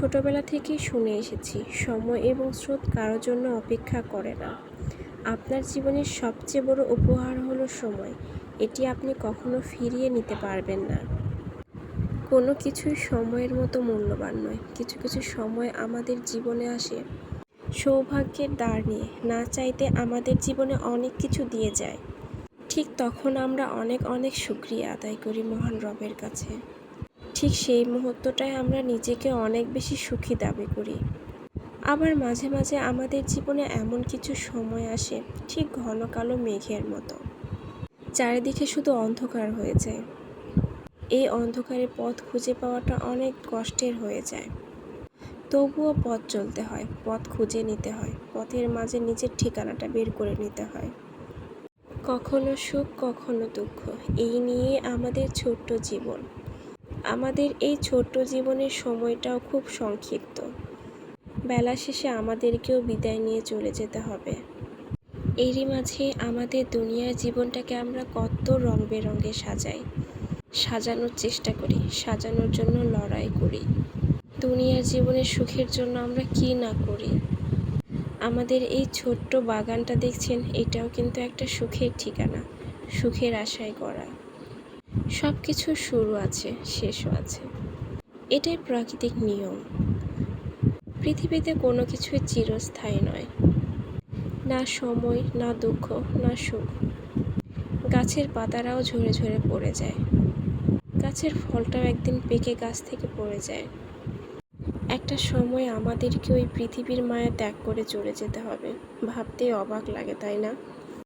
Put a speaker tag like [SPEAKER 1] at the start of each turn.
[SPEAKER 1] ছোটবেলা থেকেই শুনে এসেছি, সময় এবং স্রোত কারও জন্য অপেক্ষা করে না। আপনার জীবনের সবচেয়ে বড় উপহার হলো সময়। এটি আপনি কখনো ফিরিয়ে নিতে পারবেন না। কোনো কিছুই সময়ের মতো মূল্যবান নয়। কিছু কিছু সময় আমাদের জীবনে আসে। সৌভাগ্যের দ্বার নিয়ে, না চাইতে আমাদের জীবনে অনেক কিছু দিয়ে যায়। ঠিক তখন আমরা অনেক অনেক শুক্রিয়া আদায় করি মহান রবের কাছে। ঠিক সেই মুহূর্তটায় আমরা নিজেকে অনেক বেশি সুখী দাবি করি। আবার মাঝে মাঝে আমাদের জীবনে এমন কিছু সময় আসে, ঠিক ঘন কালো মেঘের মতো। চারিদিকে শুধু অন্ধকার হয়ে যায়। এই অন্ধকারে পথ খুঁজে পাওয়াটা অনেক কষ্টের হয়ে যায়। তবুও পথ চলতে হয়, পথ খুঁজে নিতে হয়, পথের মাঝে নিজের ঠিকানাটা বের করে নিতে হয়। কখনো সুখ, কখনো দুঃখ, এই নিয়ে আমাদের ছোট্ট জীবন। আমাদের এই ছোট্ট জীবনের সময়টাও খুব সংক্ষিপ্ত। বেলা শেষে আমাদেরকেও বিদায় নিয়ে চলে যেতে হবে। এরই মাঝে আমাদের দুনিয়ার জীবনটাকে আমরা কত রং বেরঙে সাজাই। সাজানোর চেষ্টা করি, সাজানোর জন্য লড়াই করি। দুনিয়ার জীবনের সুখের জন্য আমরা কি না করি? আমাদের এই ছোট্ট বাগানটা দেখছেন, এটাও কিন্তু একটা সুখের ঠিকানা, সুখের আশায় করা সব কিছুর শুরু আছে, শেষও আছে। এটাই প্রাকৃতিক নিয়ম। পৃথিবীতে কোনো কিছুই চিরস্থায়ী নয়। না সময়, না দুঃখ, না সুখ। গাছের পাতারাও ঝরে ঝরে পড়ে যায়। গাছের ফলটাও একদিন পেকে গাছ থেকে পড়ে যায়। একটা সময় আমাদেরকে ওই পৃথিবীর মায়া ত্যাগ করে চলে যেতে হবে। ভাবতেই অবাক লাগে, তাই না?